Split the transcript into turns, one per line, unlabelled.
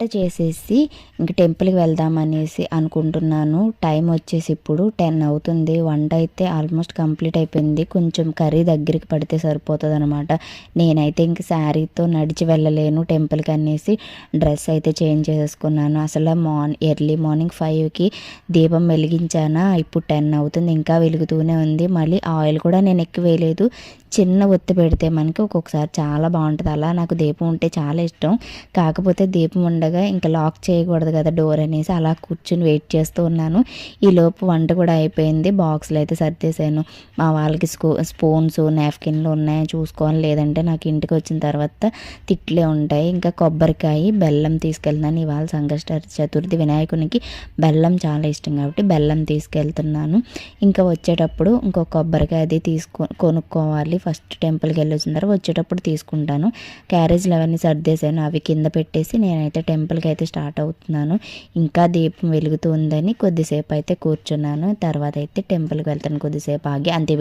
వంట చేసేసి ఇంక టెంపుల్కి వెళ్దామనేసి అనుకుంటున్నాను. టైం వచ్చేసి ఇప్పుడు టెన్ అవుతుంది. వంట అయితే ఆల్మోస్ట్ కంప్లీట్ అయిపోయింది. కొంచెం కర్రీ దగ్గరికి పడితే సరిపోతుంది అనమాట నేనైతే ఇంక శారీతో నడిచి వెళ్ళలేను టెంపుల్కి అనేసి డ్రెస్ అయితే చేంజ్ చేసేసుకున్నాను. అసలు మార్న్ ఎర్లీ మార్నింగ్ ఫైవ్కి దీపం వెలిగించానా? ఇప్పుడు టెన్ అవుతుంది. ఇంకా వెలుగుతూనే ఉంది. మళ్ళీ ఆయిల్ కూడా నేను ఎక్కువ వేయలేదు. చిన్న ఒత్తి పెడితే మనకి ఒక్కొక్కసారి చాలా బాగుంటుంది. అలా నాకు దీపం ఉంటే చాలా ఇష్టం. కాకపోతే దీపం ఉండగా ఇంకా లాక్ చేయకూడదు కదా డోర్ అనేసి అలా కూర్చుని వెయిట్ చేస్తూ ఉన్నాను. ఈ లోపు వంట కూడా అయిపోయింది. బాక్స్లో అయితే సర్దేశాను. మా వాళ్ళకి స్కూ స్పూన్స్ నాప్కిన్లు ఉన్నాయో చూసుకోవాలి. లేదంటే నాకు ఇంటికి వచ్చిన తర్వాత తిట్లే ఉంటాయి. ఇంకా కొబ్బరికాయ బెల్లం తీసుకెళ్తున్నాను. ఇవాళ సంకష్ట చతుర్థి వినాయకునికి బెల్లం చాలా ఇష్టం కాబట్టి బెల్లం తీసుకెళ్తున్నాను. ఇంకా వచ్చేటప్పుడు ఇంకో కొబ్బరికాయ అది తీసుకో కొనుక్కోవాలి. ఫస్ట్ టెంపుల్కి వెళ్ళి వచ్చిన తర్వాత వచ్చేటప్పుడు తీసుకుంటాను. క్యారేజ్లు అవన్నీ సర్దేశాను. అవి కింద పెట్టేసి నేనైతే టెంపుల్కి అయితే స్టార్ట్ అవుతున్నాను. ఇంకా దీపం వెలుగుతూ ఉందని కొద్దిసేపు అయితే కూర్చున్నాను. తర్వాత అయితే టెంపుల్కి వెళ్తాను కొద్దిసేపు ఆగి. అంతే